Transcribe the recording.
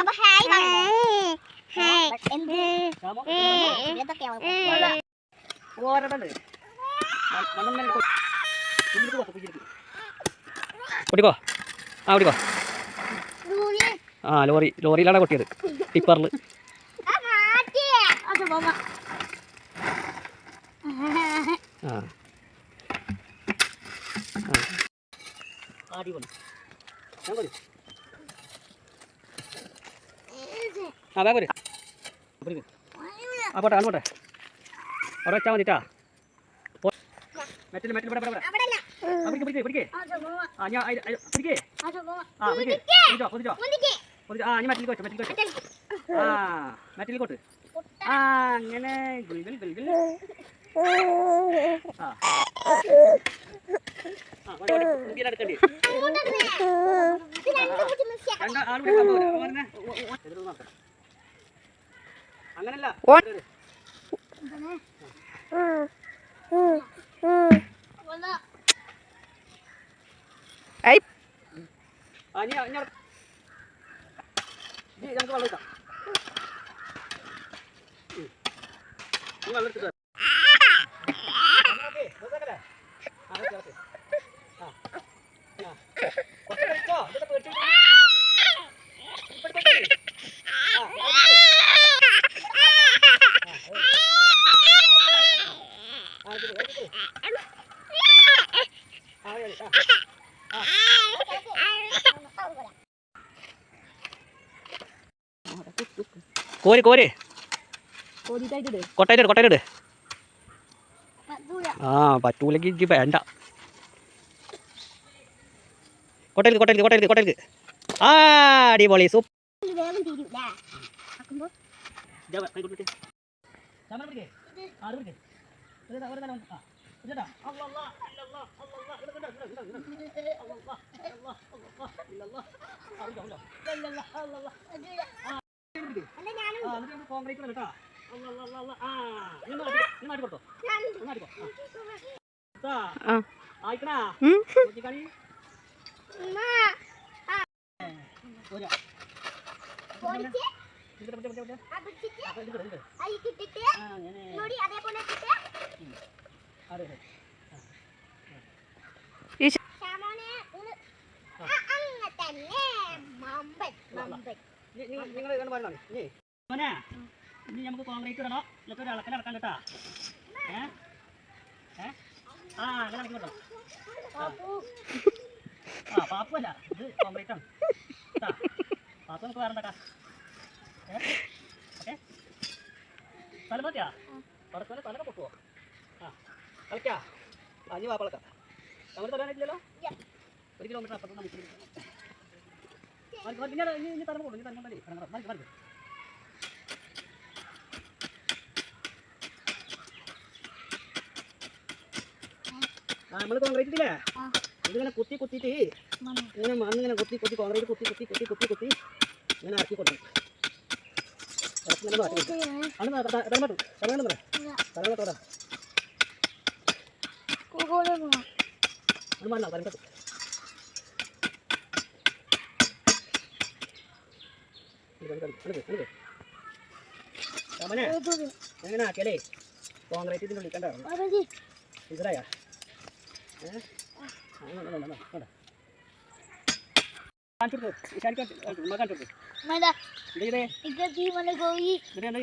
അപ്പൊ hi hi എന്ത്? കുട്ടിക്കോ? ആ കുട്ടിക്കോ. ആ ലോറി ലോറിയിലാണ് കൊട്ടിയത് ടിപ്പറിൽ ആ അടിപൊളി. ആ വേഗം വരും ആ പോട്ടെ അങ്ങോട്ടെ. അവിടെ വെച്ചാൽ മതിട്ടാ. മെറ്റിൽ മെറ്റിൽ ഇവിടെ പിടിക്ക് പിടിക്ക് പിടിക്ക്. ആ ഞാൻ പിടിക്ക്. ആ പിടിക്ക്. പൊതിച്ചോ പൊതിച്ചോ പൊതിച്ചോ ആ നീ മെറ്റിൽ വെച്ചോ മെറ്റിൽ വെച്ചോ ആ മെറ്റിൽ കൊട്ട്. ആ അങ്ങനെ ഗുൽ ഗുൽ ഗുൽ ഗുൽ ആ ആ അങ്ങനല്ല വന്നാ ആ, ഇനി ഇനി അവിടെ- ഇനി നമുക്ക് വെള്ളം എടുക്കാം ഉം. ഇനി വെള്ളം എടുത്തിട്ട് വരാം. ഓക്കേ, നോക്കട്ടെ. ആ, ഓക്കേ, ഓക്കേ. ആ, ആ. കുറച്ച് കഴിച്ചോ? ഇതൊക്കെ പേടിച്ച് ഇപ്പൊ എടുത്തോ. ആ, ഓക്കേ. ആ, ഇത് ഇത് ഇത്. ആ, മതി, മതി. ആ. കോരി കോരി. കൊട്ടായിട്ട് കൊട്ടായിട്ട് ആ പറ്റൂലെങ്കിൽ ഇജ്ജ് വേണ്ട. കൊട്ടയിലേക്ക് കൊട്ടയിലേക്ക് കൊട്ടയിലേക്ക് കൊട്ടയിലേക്ക് ആ അടിപൊളി സൂപ്പ് ഇത് വേഗം തീരൂല ആക്കുമ്പോ. അല്ല പിടിച്ചിട്ട് അതേപോലെ നിങ്ങൾ ഇങ്ങനെ പറഞ്ഞോ ഇനി മോനെ ഇനി നമുക്ക് കോൺക്രീറ്റ് ഇടണോ. എന്നിട്ട് ഒരു ഇളക്കൽ ഇളക്കാൻ കേട്ടാ. ഏ? ഏ? ആ അങ്ങനെ ഇളക്കി കേട്ടോ. ആ. പാപ്പല്ല ഇത് കോൺക്രീറ്റ് ആണ്. കേട്ടാ? പാപ്പ നമുക്ക് വേറെ ഉണ്ടാക്കാം. ഏ? ഓക്കെ. തല മതിയാ പടത്തോലെ തലക പൊട്ടുവോ? ആ. കളിക്കാ? അഞ്ഞു ഇനി വാ നമ്മൾ തരാനായിട്ടില്ലല്ലോ. ഒരു കിലോമീറ്റർ അപ്പുറത്ത് നമുക്ക് മതി, ഇനി ഇനി- കൊണ്ടു ഇനി തലമ കൊണ്ടല്ലേ മതി മതി മതി നമ്മൾ കോൺക്രീറ്റ് ഇല്ലേ ഇതിങ്ങനെ കുത്തി കുത്തിയിട്ട് ഇങ്ങനെ മണ്ണിങ്ങനെ കുത്തി കുത്തി കോൺക്രീറ്റ് കുത്തി കുത്തി കുത്തി കുത്തി കുത്തി ഇങ്ങനെ ആക്കി കൊടുക്കും ഇറക്കി ഇങ്ങനെ മാറ്റി കൊടുക്കും അന്ന് തരണം തരണം തലമട്ടോടാ കൂടെ എങ്ങനെ ആക്കിയാലേ? കോൺക്രീറ്റ് ഇതിന്റെ ഉള്ളിൽ കണ്ടോ മനസ്സിലായാ കാണിച്ചു കൊടുത്തു കാണിച്ചു കൊടുത്തു മല ഇതേ